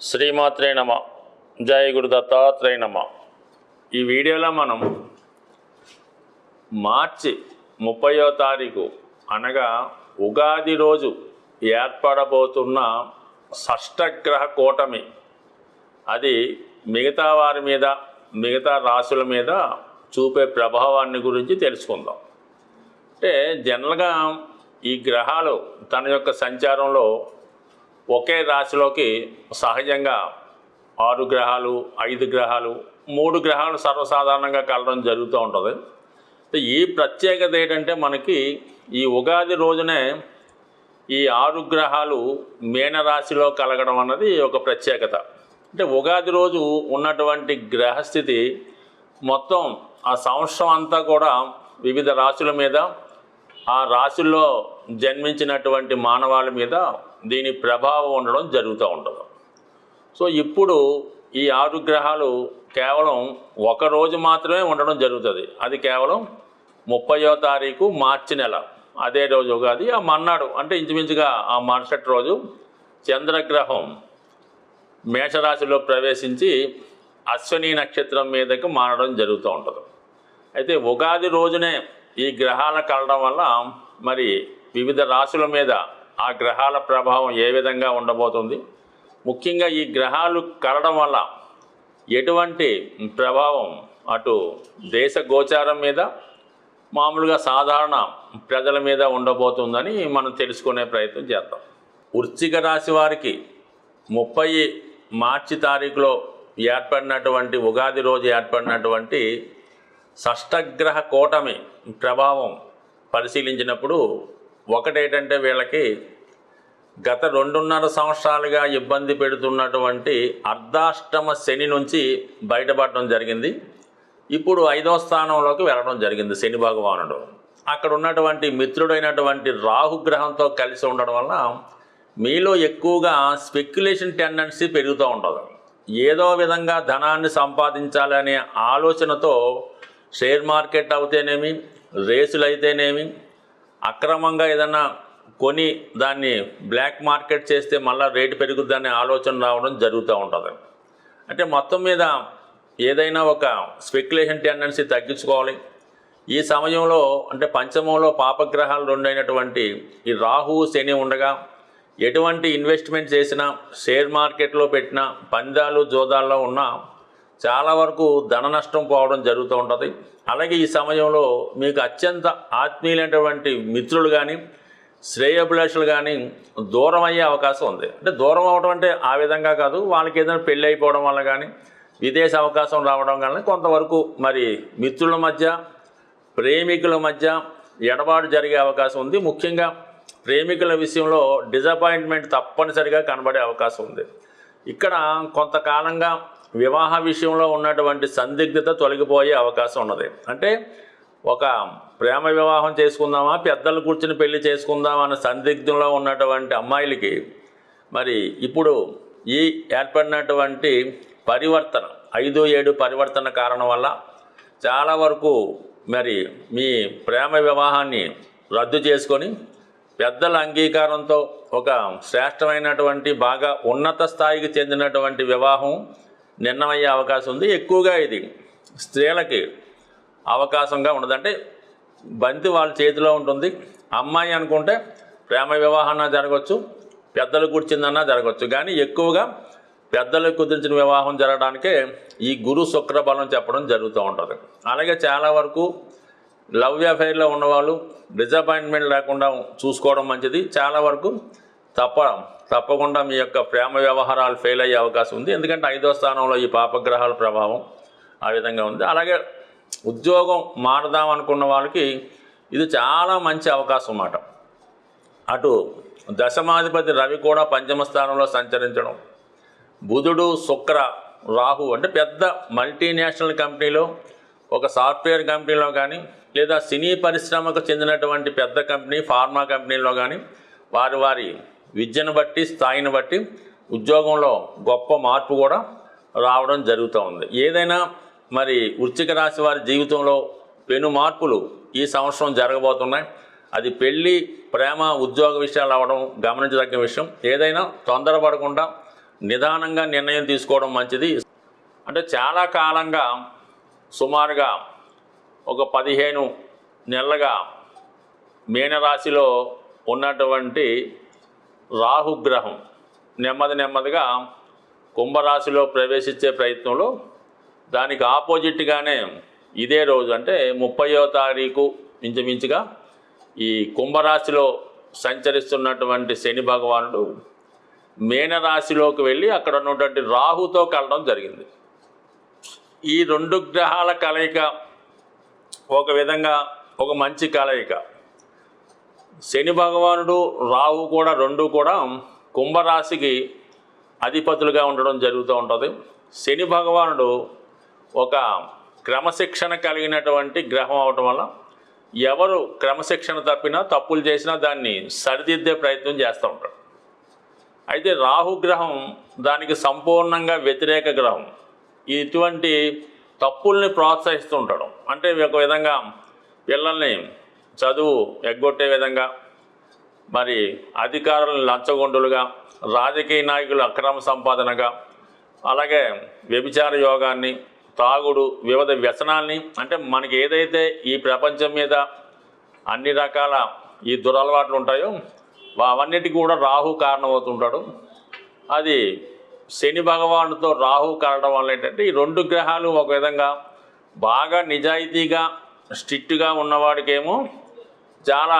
శ్రీమాత్రే నమ. జయ గురు దత్తాత్రేయ నమ. ఈ వీడియోలో మనం మార్చి ముప్పయో తారీఖు అనగా ఉగాది రోజు ఏర్పడబోతున్న షష్టగ్రహ కూటమి. అది మిగతా వారి మీద మిగతా రాశుల మీద చూపే ప్రభావాన్ని గురించి తెలుసుకుందాం. అంటే జనరల్గా ఈ గ్రహాలు తన యొక్క సంచారంలో ఒకే రాశిలోకి సహజంగా ఆరు గ్రహాలు ఐదు గ్రహాలు మూడు గ్రహాలు సర్వసాధారణంగా కలడం జరుగుతూ ఉంటుంది. ఈ ప్రత్యేకత ఏంటంటే మనకి ఈ ఉగాది రోజునే ఈ ఆరు గ్రహాలు మీనరాశిలో కలగడం అన్నది ఒక ప్రత్యేకత. అంటే ఉగాది రోజు ఉన్నటువంటి గ్రహస్థితి మొత్తం ఆ సంవత్సరం అంతా కూడా వివిధ రాశుల మీద ఆ రాశుల్లో జన్మించినటువంటి మానవాళి మీద దీని ప్రభావం ఉండడం జరుగుతూ ఉంటుంది. సో ఇప్పుడు ఈ ఆరు గ్రహాలు కేవలం ఒక రోజు మాత్రమే ఉండడం జరుగుతుంది. అది కేవలం ముప్పయో తారీఖు మార్చి నెల. అదే రోజు ఉగాది ఆ మన్నాడు అంటే ఇంచుమించుగా ఆ మరుసటి రోజు చంద్రగ్రహం మేషరాశిలో ప్రవేశించి అశ్వని నక్షత్రం మీదకి మారడం జరుగుతూ ఉంటుంది. అయితే ఉగాది రోజునే ఈ గ్రహాల కలడం వల్ల మరి వివిధ రాశుల మీద ఆ గ్రహాల ప్రభావం ఏ విధంగా ఉండబోతుంది? ముఖ్యంగా ఈ గ్రహాలు కలడం వల్ల ఎటువంటి ప్రభావం అటు దేశ గోచారం మీద మామూలుగా సాధారణ ప్రజల మీద ఉండబోతుందని మనం తెలుసుకునే ప్రయత్నం చేద్దాం. వృశ్చిక రాశి వారికి ముప్పై మార్చి తారీఖులో ఏర్పడినటువంటి ఉగాది రోజు ఏర్పడినటువంటి షష్టగ్రహ కూటమి ప్రభావం పరిశీలించినప్పుడు ఒకటేటంటే వీళ్ళకి గత రెండున్నర సంవత్సరాలుగా ఇబ్బంది పెడుతున్నటువంటి అర్ధాష్టమ శని నుంచి బయటపడడం జరిగింది. ఇప్పుడు ఐదో స్థానంలోకి వెళ్ళడం జరిగింది శని భగవానుడు. అక్కడ ఉన్నటువంటి మిత్రుడైనటువంటి రాహుగ్రహంతో కలిసి ఉండడం వల్ల మీలో ఎక్కువగా స్పెక్యులేషన్ టెండెన్సీ పెరుగుతూ ఉంటుంది. ఏదో విధంగా ధనాన్ని సంపాదించాలనే ఆలోచనతో షేర్ మార్కెట్ అవుతేనేమి రేసులు అయితేనేమి అక్రమంగా ఏదన్నా కొని దాన్ని బ్లాక్ మార్కెట్ చేస్తే మళ్ళీ రేటు పెరుగుద్దనే ఆలోచన రావడం జరుగుతూ ఉంటుంది. అంటే మొత్తం మీద ఏదైనా ఒక స్పెక్యులేషన్ టెండెన్సీ తగ్గించుకోవాలి. ఈ సమయంలో అంటే పంచమంలో పాపగ్రహాలు రెండైనటువంటి ఈ రాహు శని ఉండగా ఎటువంటి ఇన్వెస్ట్మెంట్ చేసినా షేర్ మార్కెట్లో పెట్టినా పందాలు జోదాల్లో ఉన్నా చాలా వరకు ధన నష్టం పోవడం జరుగుతూ ఉంటుంది. అలాగే ఈ సమయంలో మీకు అత్యంత ఆత్మీయులైనటువంటి మిత్రులు కానీ శ్రేయభిలాషులు కానీ దూరం అయ్యే అవకాశం ఉంది. అంటే దూరం అవడం అంటే ఆ విధంగా కాదు వాళ్ళకి ఏదైనా పెళ్ళి అయిపోవడం వల్ల కానీ విదేశ అవకాశం రావడం కానీ కొంతవరకు మరి మిత్రుల మధ్య ప్రేమికుల మధ్య ఎడబాటు జరిగే అవకాశం ఉంది. ముఖ్యంగా ప్రేమికుల విషయంలో డిజపాయింట్మెంట్ తప్పనిసరిగా కనబడే అవకాశం ఉంది. ఇక్కడ కొంతకాలంగా వివాహ విషయంలో ఉన్నటువంటి సందిగ్ధత తొలగిపోయే అవకాశం ఉన్నది. అంటే ఒక ప్రేమ వివాహం చేసుకుందామా పెద్దలు కూర్చుని పెళ్ళి చేసుకుందామా అన్న సందిగ్ధంలో ఉన్నటువంటి అమ్మాయిలకి మరి ఇప్పుడు ఈ ఏర్పడినటువంటి పరివర్తన ఐదు ఏడు పరివర్తన కారణం వల్ల చాలా వరకు మరి మీ ప్రేమ వివాహాన్ని రద్దు చేసుకొని పెద్దల అంగీకారంతో ఒక శ్రేష్టమైనటువంటి బాగా ఉన్నత స్థాయికి చెందినటువంటి వివాహం నిర్ణయమయ్యే అవకాశం ఉంది. ఎక్కువగా ఇది స్త్రీలకి అవకాశంగా ఉండదు అంటే బంతి వాళ్ళ చేతిలో ఉంటుంది. అమ్మాయి అనుకుంటే ప్రేమ వివాహం జరగవచ్చు పెద్దలు కూర్చిందన్నా జరగవచ్చు కానీ ఎక్కువగా పెద్దలు కుదిరించిన వివాహం జరగడానికే ఈ గురు శుక్ర బలం చెప్పడం జరుగుతూ ఉంటుంది. అలాగే చాలా వరకు లవ్ అఫైర్లో ఉన్నవాళ్ళు డిజపాయింట్మెంట్ లేకుండా చూసుకోవడం మంచిది. చాలా వరకు తప్ప తప్పకుండా మీ యొక్క ప్రేమ వ్యవహారాలు ఫెయిల్ అయ్యే అవకాశం ఉంది. ఎందుకంటే ఐదో స్థానంలో ఈ పాపగ్రహాల ప్రభావం ఆ విధంగా ఉంది. అలాగే ఉద్యోగం మారదాం అనుకున్న వాళ్ళకి ఇది చాలా మంచి అవకాశం అన్నమాట. అటు దశమాధిపతి రవి కూడా పంచమ స్థానంలో సంచరించడం బుధుడు శుక్ర రాహు అంటే పెద్ద మల్టీనేషనల్ కంపెనీలో ఒక సాఫ్ట్వేర్ కంపెనీలో కానీ లేదా సినీ పరిశ్రమకు చెందినటువంటి పెద్ద కంపెనీ ఫార్మా కంపెనీలో కానీ వారి వారి విద్యను బట్టి స్థాయిని బట్టి ఉద్యోగంలో గొప్ప మార్పు కూడా రావడం జరుగుతూ ఉంది. ఏదైనా మరి వృచ్చిక రాశి వారి జీవితంలో పెను మార్పులు ఈ సంవత్సరం జరగబోతున్నాయి. అది పెళ్ళి ప్రేమ ఉద్యోగ విషయాలు అవ్వడం గమనించదగ్గ విషయం. ఏదైనా తొందరపడకుండా నిదానంగా నిర్ణయం తీసుకోవడం మంచిది. అంటే చాలా కాలంగా సుమారుగా ఒక పదిహేను నెలలుగా మీనరాశిలో ఉన్నటువంటి రాహుగ్రహం. నెమ్మది నెమ్మదిగా కుంభరాశిలో ప్రవేశించే ప్రయత్నంలో దానికి ఆపోజిట్గానే ఇదే రోజు అంటే ముప్పయో తారీఖు ఇంచుమించుగా ఈ కుంభరాశిలో సంచరిస్తున్నటువంటి శని భగవానుడు మీనరాశిలోకి వెళ్ళి అక్కడ ఉన్నటువంటి రాహుతో కలడం జరిగింది. ఈ రెండు గ్రహాల కలయిక ఒక విధంగా ఒక మంచి కలయిక. శని భగవానుడు రాహు కూడా రెండు కూడా కుంభరాశికి అధిపతులుగా ఉండడం జరుగుతూ ఉంటుంది. శని భగవానుడు ఒక క్రమశిక్షణ కలిగినటువంటి గ్రహం అవటం వల్ల ఎవరు క్రమశిక్షణ తప్పినా తప్పులు చేసినా దాన్ని సరిదిద్దే ప్రయత్నం చేస్తూ ఉంటాడు. అయితే రాహుగ్రహం దానికి సంపూర్ణంగా వ్యతిరేక గ్రహం. ఇటువంటి తప్పుల్ని ప్రోత్సహిస్తూ ఉంటాడు. అంటే ఒక విధంగా పిల్లల్ని చదువు ఎగ్గొట్టే విధంగా మరి అధికారులను లంచగొండులుగా రాజకీయ నాయకులు అక్రమ సంపాదనగా అలాగే వ్యభిచార యోగాన్ని తాగుడు వివిధ వ్యసనాల్ని అంటే మనకి ఏదైతే ఈ ప్రపంచం మీద అన్ని రకాల ఈ దురలవాట్లు ఉంటాయో అవన్నిటికీ కూడా రాహు కారణమవుతుంటాడు. అది శని భగవానుతో రాహు కలడం వల్ల ఏంటంటే ఈ రెండు గ్రహాలు ఒక విధంగా బాగా నిజాయితీగా స్ట్రిక్ట్గా ఉన్నవాడికేమో చాలా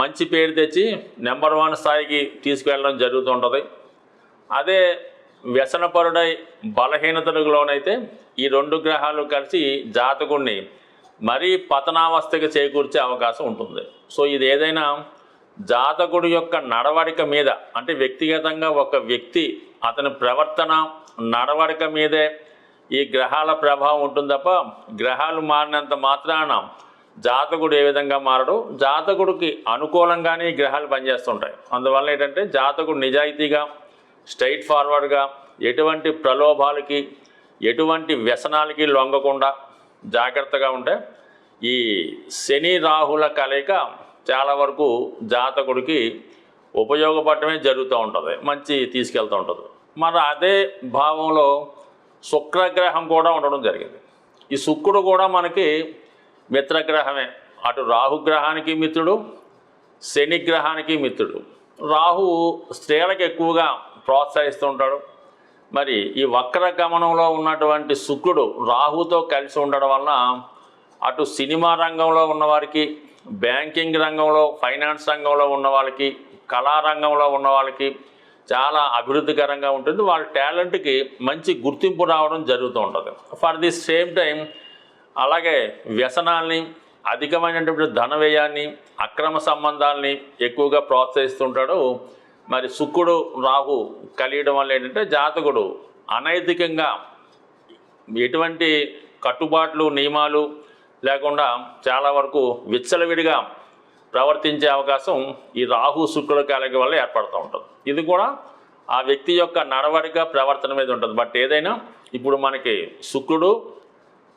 మంచి పేరు తెచ్చి నెంబర్ వన్ స్థాయికి తీసుకువెళ్ళడం జరుగుతుంటుంది. అదే వ్యసనపరుడై బలహీనతలకు లోనైతే ఈ రెండు గ్రహాలు కలిసి జాతకుడిని మరీ పతనావస్థకి చేకూర్చే అవకాశం ఉంటుంది. సో ఇది ఏదైనా జాతకుడి యొక్క నడవడిక మీద అంటే వ్యక్తిగతంగా ఒక వ్యక్తి అతని ప్రవర్తన నడవడిక మీదే ఈ గ్రహాల ప్రభావం ఉంటుంది తప్ప గ్రహాలు మారినంత మాత్రాన జాతకుడు ఏ విధంగా మారడు జాతకుడికి అనుకూలంగానే గ్రహాలు పనిచేస్తుంటాయి. అందువల్ల ఏంటంటే జాతకుడు నిజాయితీగా స్ట్రైట్ ఫార్వర్డ్గా ఎటువంటి ప్రలోభాలకి ఎటువంటి వ్యసనాలకి లొంగకుండా జాగ్రత్తగా ఉంటే ఈ శని రాహుల కలయిక చాలా వరకు జాతకుడికి ఉపయోగపడటమే జరుగుతూ ఉంటుంది మంచి తీసుకెళ్తూ ఉంటుంది. మరి అదే భావంలో శుక్రగ్రహం కూడా ఉండడం జరిగింది. ఈ శుక్రుడు కూడా మనకి మిత్రగ్రహమే. అటు రాహుగ్రహానికి మిత్రుడు శని గ్రహానికి మిత్రుడు. రాహు స్త్రీలకు ఎక్కువగా ప్రోత్సహిస్తూ ఉంటాడు. మరి ఈ వక్ర గమనంలో ఉన్నటువంటి శుక్రుడు రాహుతో కలిసి ఉండడం వలన అటు సినిమా రంగంలో ఉన్నవారికి బ్యాంకింగ్ రంగంలో ఫైనాన్స్ రంగంలో ఉన్న వాళ్ళకి కళారంగంలో ఉన్న వాళ్ళకి చాలా అభివృద్ధికరంగా ఉంటుంది. వాళ్ళ టాలెంట్కి మంచి గుర్తింపు రావడం జరుగుతూ ఉంటుంది. ఫర్ ది సేమ్ టైం అలాగే వ్యసనాల్ని అధికమైనటువంటి ధన వ్యయాన్ని అక్రమ సంబంధాల్ని ఎక్కువగా ప్రోత్సహిస్తుంటాడు. మరి శుక్రుడు రాహు కలియడం వల్ల ఏంటంటే జాతకుడు అనైతికంగా ఎటువంటి కట్టుబాట్లు నియమాలు లేకుండా చాలా వరకు విచ్చలవిడిగా ప్రవర్తించే అవకాశం ఈ రాహు శుక్రుల కలయిక వల్ల ఏర్పడుతూ ఉంటుంది. ఇది కూడా ఆ వ్యక్తి యొక్క నడవడిక ప్రవర్తన మీద ఉంటుంది. బట్ ఏదైనా ఇప్పుడు మనకి శుక్రుడు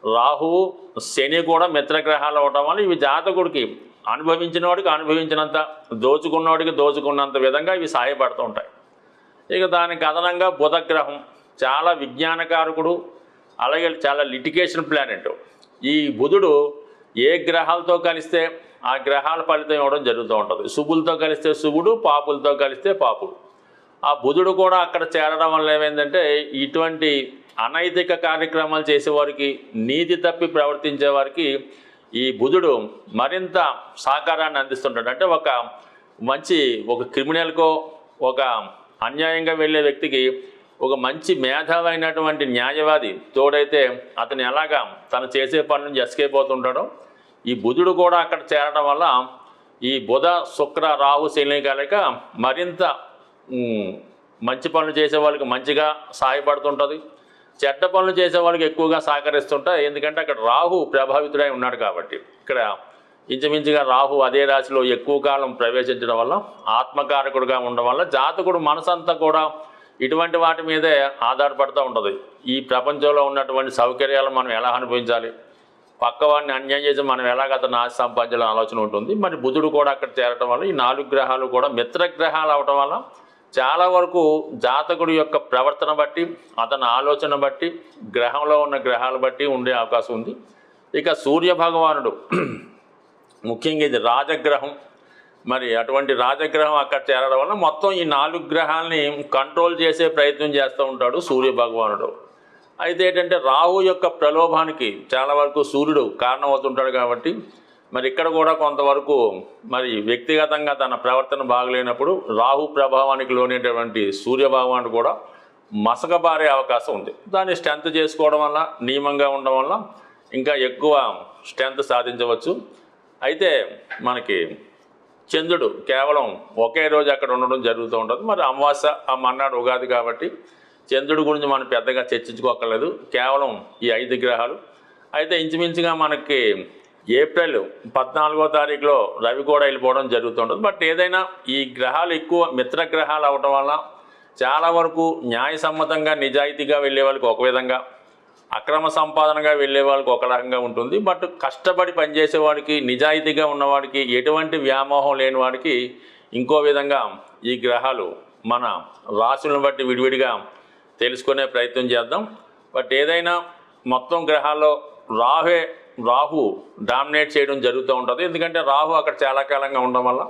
రాహువు శని కూడా మిత్రగ్రహాలు అవటం వల్ల ఇవి జాతకుడికి అనుభవించిన వాడికి అనుభవించినంత దోచుకున్నవాడికి దోచుకున్నంత విధంగా ఇవి సహాయపడుతూ ఉంటాయి. ఇక దానికి అదనంగా బుధగ్రహం చాలా విజ్ఞానకారకుడు అలాగే చాలా లిటికేషన్ ప్లానెట్ ఈ బుధుడు ఏ గ్రహాలతో కలిస్తే ఆ గ్రహాల ఫలితం ఇవ్వడం జరుగుతూ ఉంటుంది. శుభులతో కలిస్తే శుభుడు పాపులతో కలిస్తే పాపుడు. ఆ బుధుడు కూడా అక్కడ చేరడం వల్ల ఏమైందంటే ఇటువంటి అనైతిక కార్యక్రమాలు చేసేవారికి నీతి తప్పి ప్రవర్తించే వారికి ఈ బుధుడు మరింత సహకారాన్ని అందిస్తుంటాడు. అంటే ఒక మంచి ఒక క్రిమినల్కో ఒక అన్యాయంగా వెళ్ళే వ్యక్తికి ఒక మంచి మేధావైనటువంటి న్యాయవాది తోడైతే అతను ఎలాగా తను చేసే పని నుంచి ఎస్కేప్ అవుతుంటాడో ఈ బుధుడు కూడా అక్కడ చేరడం వల్ల ఈ బుధ శుక్ర రాహు శని కలయిక మరింత మంచి పనులు చేసే వాళ్ళకి మంచిగా సహాయపడుతుంటుంది. చెడ్డ పనులు చేసే వాళ్ళకి ఎక్కువగా సహకరిస్తుంటాయి ఎందుకంటే అక్కడ రాహు ప్రభావితుడై ఉన్నాడు కాబట్టి. ఇక్కడ ఇంచుమించుగా రాహు అదే రాశిలో ఎక్కువ కాలం ప్రవేశించడం వల్ల ఆత్మకారకుడుగా ఉండడం వల్ల జాతకుడు మనసంతా కూడా ఇటువంటి వాటి మీదే ఆధారపడుతూ ఉంటుంది. ఈ ప్రపంచంలో ఉన్నటువంటి సౌకర్యాలు మనం ఎలా అనుభవించాలి? పక్కవాడిని అన్యాయం చేసి మనం ఎలాగ అతను ఆశ సంపాదించాలని ఆలోచన ఉంటుంది. మరి బుధుడు కూడా అక్కడ చేరటం వల్ల ఈ నాలుగు గ్రహాలు కూడా మిత్రగ్రహాలు అవటం వల్ల చాలా వరకు జాతకుడి యొక్క ప్రవర్తన బట్టి అతని ఆలోచన బట్టి గ్రహంలో ఉన్న గ్రహాలు బట్టి ఉండే అవకాశం ఉంది. ఇక సూర్య భగవానుడు ముఖ్యంగా ఇది రాజగ్రహం. మరి అటువంటి రాజగ్రహం అక్కడ చేరడం వల్ల మొత్తం ఈ నాలుగు గ్రహాలని కంట్రోల్ చేసే ప్రయత్నం చేస్తూ ఉంటాడు సూర్య భగవానుడు. అయితే ఏంటంటే రాహు యొక్క ప్రలోభానికి చాలా వరకు సూర్యుడు కారణమవుతుంటాడు కాబట్టి మరి ఇక్కడ కూడా కొంతవరకు మరి వ్యక్తిగతంగా తన ప్రవర్తన బాగలేనప్పుడు రాహు ప్రభావానికి లోనేటువంటి సూర్య భగవానుడు కూడా మసకబారే అవకాశం ఉంది. దాన్ని స్ట్రెంత్ చేసుకోవడం వల్ల నియమంగా ఉండడం వల్ల ఇంకా ఎక్కువ స్ట్రెంత్ సాధించవచ్చు. అయితే మనకి చంద్రుడు కేవలం ఒకే రోజు అక్కడ ఉండడం జరుగుతూ ఉంటుంది. మరి అమావాస్య ఆ మన్నాడు ఉగాది కాబట్టి చంద్రుడి గురించి మనం పెద్దగా చర్చించుకోకర్లేదు కేవలం ఈ ఐదు గ్రహాలు. అయితే ఇంచుమించుగా మనకి ఏప్రిల్ పద్నాలుగో తారీఖులో రవి కూడా వెళ్ళిపోవడం జరుగుతుంటుంది. బట్ ఏదైనా ఈ గ్రహాలు ఎక్కువ మిత్ర గ్రహాలు అవటం వల్ల చాలా వరకు న్యాయసమ్మతంగా నిజాయితీగా వెళ్ళే వాళ్ళకి ఒక విధంగా అక్రమ సంపాదనగా వెళ్ళే వాళ్ళకి ఒక రకంగా ఉంటుంది. బట్ కష్టపడి పనిచేసే వాడికి నిజాయితీగా ఉన్నవాడికి ఎటువంటి వ్యామోహం లేని వాడికి ఇంకో విధంగా ఈ గ్రహాలు మన రాశులను బట్టి విడివిడిగా తెలుసుకునే ప్రయత్నం చేద్దాం. బట్ ఏదైనా మొత్తం గ్రహాల్లో రాహే రాహు డామినేట్ చేయడం జరుగుతూ ఉంటుంది. ఎందుకంటే రాహు అక్కడ చాలా కాలంగా ఉండడం వల్ల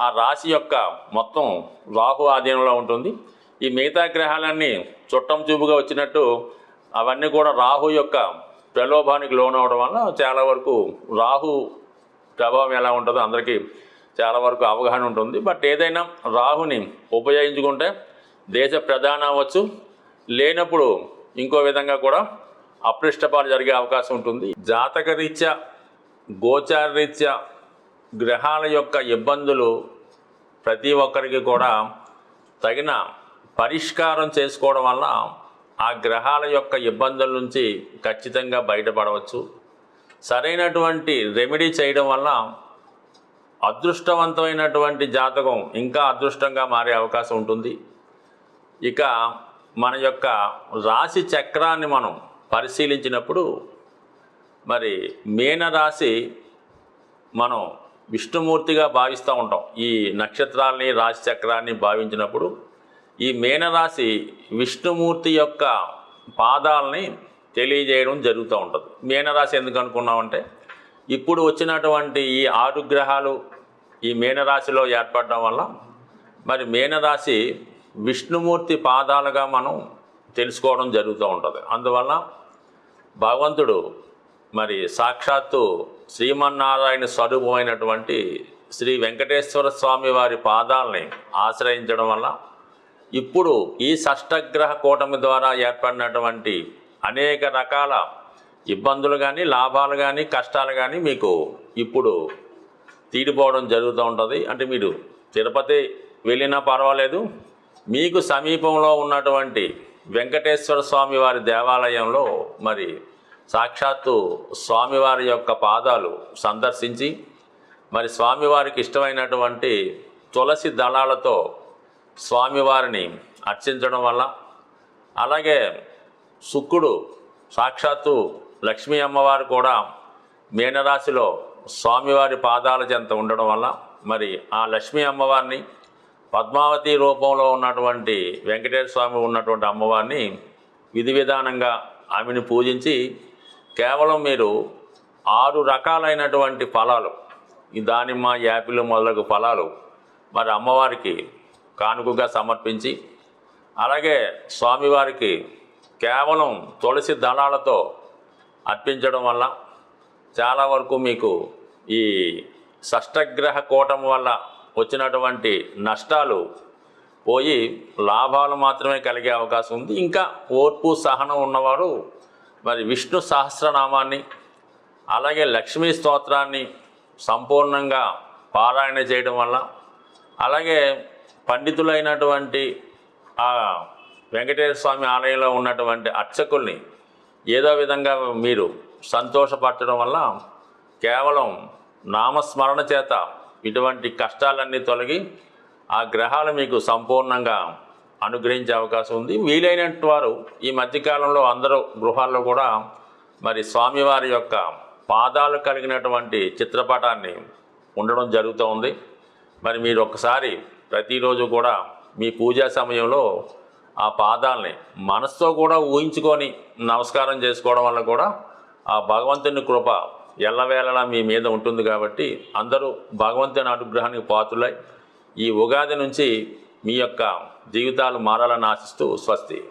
ఆ రాశి యొక్క మొత్తం రాహు ఆధీనంలో ఉంటుంది. ఈ మిగతా గ్రహాలన్నీ చుట్టం చూపుగా వచ్చినట్టు అవన్నీ కూడా రాహు యొక్క ప్రలోభానికి లోనవడం వల్ల చాలా వరకు రాహు ప్రభావం ఎలా ఉంటుందో అందరికీ చాలా వరకు అవగాహన ఉంటుంది. బట్ ఏదైనా రాహుని ఉపయోగించుకుంటే దేశ ప్రధాన అవ్వచ్చు. లేనప్పుడు ఇంకో విధంగా కూడా అప్రిష్టపాలు జరిగే అవకాశం ఉంటుంది. జాతక రీత్యా గోచార రీత్యా గ్రహాల యొక్క ఇబ్బందులు ప్రతి ఒక్కరికి కూడా తగిన పరిష్కారం చేసుకోవడం వల్ల ఆ గ్రహాల యొక్క ఇబ్బందుల నుంచి ఖచ్చితంగా బయటపడవచ్చు. సరైనటువంటి రెమెడీ చేయడం వల్ల అదృష్టవంతమైనటువంటి జాతకం ఇంకా అదృష్టంగా మారే అవకాశం ఉంటుంది. ఇక మన యొక్క రాశి చక్రాన్ని మనం పరిశీలించినప్పుడు మరి మీనరాశి మనం విష్ణుమూర్తిగా భావిస్తూ ఉంటాం. ఈ నక్షత్రాలని రాశి చక్రాన్ని భావించినప్పుడు ఈ మీనరాశి విష్ణుమూర్తి యొక్క పాదాలని తెలియజేయడం జరుగుతూ ఉంటుంది. మీనరాశి ఎందుకు అనుకున్నామంటే ఇప్పుడు వచ్చినటువంటి ఈ ఆరు గ్రహాలు ఈ మీనరాశిలో ఏర్పడడం వల్ల మరి మీనరాశి విష్ణుమూర్తి పాదాలుగా మనం తెలుసుకోవడం జరుగుతూ ఉంటుంది. అందువల్ల భగవంతుడు మరి సాక్షాత్తు శ్రీమన్నారాయణ స్వరూపమైనటువంటి శ్రీ వెంకటేశ్వర స్వామి వారి పాదాలని ఆశ్రయించడం వల్ల ఇప్పుడు ఈ షష్టగ్రహ కూటమి ద్వారా ఏర్పడినటువంటి అనేక రకాల ఇబ్బందులు కానీ లాభాలు కానీ కష్టాలు కానీ మీకు ఇప్పుడు తీరిపోవడం జరుగుతూ ఉంటుంది. అంటే మీరు తిరుపతి వెళ్ళినా పర్వాలేదు. మీకు సమీపంలో ఉన్నటువంటి వెంకటేశ్వర స్వామి వారి దేవాలయంలో మరి సాక్షాత్తు స్వామివారి యొక్క పాదాలు సందర్శించి మరి స్వామివారికి ఇష్టమైనటువంటి తులసి దళాలతో స్వామివారిని అర్చించడం వల్ల అలాగే శుక్రుడు సాక్షాత్తు లక్ష్మీ అమ్మవారు కూడా మీనరాశిలో స్వామివారి పాదాల చెంత ఉండడం వల్ల మరి ఆ లక్ష్మీ అమ్మవారిని పద్మావతి రూపంలో ఉన్నటువంటి వెంకటేశ్వర స్వామి ఉన్నటువంటి అమ్మవారిని విధి విధానంగా ఆమెను పూజించి కేవలం మీరు ఆరు రకాలైనటువంటి ఫలాలు ఈ దానిమ్మ యాపిల్ మొదలగు ఫలాలు మరి అమ్మవారికి కానుకగా సమర్పించి అలాగే స్వామివారికి కేవలం తులసి దళాలతో అర్పించడం వల్ల చాలా వరకు మీకు ఈ షష్టగ్రహ కూటం వల్ల వచ్చినటువంటి నష్టాలు పోయి లాభాలు మాత్రమే కలిగే అవకాశం ఉంది. ఇంకా ఓర్పు సహనం ఉన్నవారు మరి విష్ణు సహస్రనామాన్ని అలాగే లక్ష్మీ స్తోత్రాన్ని సంపూర్ణంగా పారాయణ చేయడం వల్ల అలాగే పండితులైనటువంటి ఆ వెంకటేశ్వర స్వామి ఆలయంలో ఉన్నటువంటి అర్చకుల్ని ఏదో విధంగా మీరు సంతోషపరచడం వల్ల కేవలం నామస్మరణ చేత ఇటువంటి కష్టాలన్నీ తొలగి ఆ గ్రహాలు మీకు సంపూర్ణంగా అనుగ్రహించే అవకాశం ఉంది. వీలైనట్టు వారు ఈ మధ్యకాలంలో అందరూ గృహాల్లో కూడా మరి స్వామివారి యొక్క పాదాలు కలిగినటువంటి చిత్రపటాన్ని ఉండడం జరుగుతూ ఉంది. మరి మీరు ఒకసారి ప్రతిరోజు కూడా మీ పూజా సమయంలో ఆ పాదాలని మనసుతో కూడా ఊహించుకొని నమస్కారం చేసుకోవడం వల్ల కూడా ఆ భగవంతుని కృప ఎల్లవేళలా మీ మీద ఉంటుంది కాబట్టి అందరూ భగవంతుని అనుగ్రహానికి పాత్రులై ఈ ఉగాది నుంచి మీ యొక్క జీవితాలు మారాలని ఆశిస్తూ స్వస్తి.